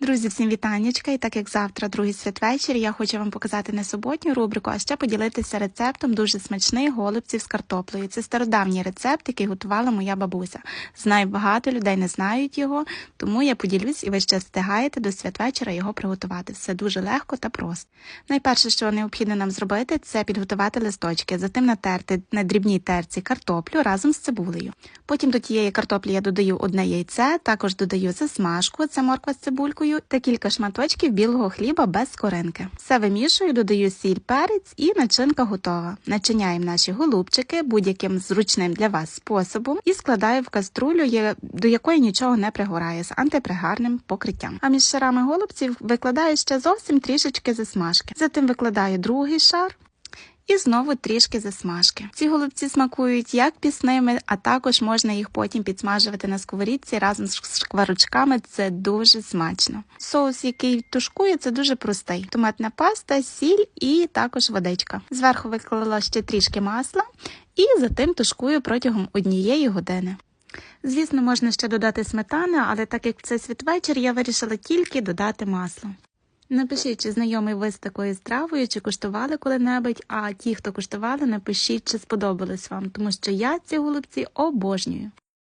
Друзі, всім вітаннячка. І так як завтра другий святвечір, я хочу вам показати не суботню рубрику, а ще поділитися рецептом дуже смачних голубців з картоплею. Це стародавній рецепт, який готувала моя бабуся. Знаю, багато людей не знають його, тому я поділюсь і ви ще встигаєте до святвечора його приготувати. Все дуже легко та просто. Найперше, що необхідно нам зробити, це підготувати листочки, затим натерти на дрібній терці картоплю разом з цибулею. Потім до тієї картоплі я додаю одне яйце, також додаю засмажку, це морква з цибулькою, та кілька шматочків білого хліба без скоринки. Все вимішую, додаю сіль, перець і начинка готова. Начиняємо наші голубчики будь-яким зручним для вас способом і складаю в каструлю, до якої нічого не пригорає з антипригарним покриттям. А між шарами голубців викладаю ще зовсім трішечки засмажки. Затим викладаю другий шар. І знову трішки засмажки. Ці голубці смакують як пісними, а також можна їх потім підсмажувати на сковорідці разом з шкварочками. Це дуже смачно. Соус, який тушкує, це дуже простий: томатна паста, сіль і також водичка. Зверху виклала ще трішки масла і затим тушкую протягом однієї години. Звісно, можна ще додати сметани, але так як це святвечір, я вирішила тільки додати масло. Напишіть, чи знайомий ви з такою стравою, чи куштували коли-небудь, а ті, хто куштували, напишіть, чи сподобалось вам, тому що я ці голубці обожнюю.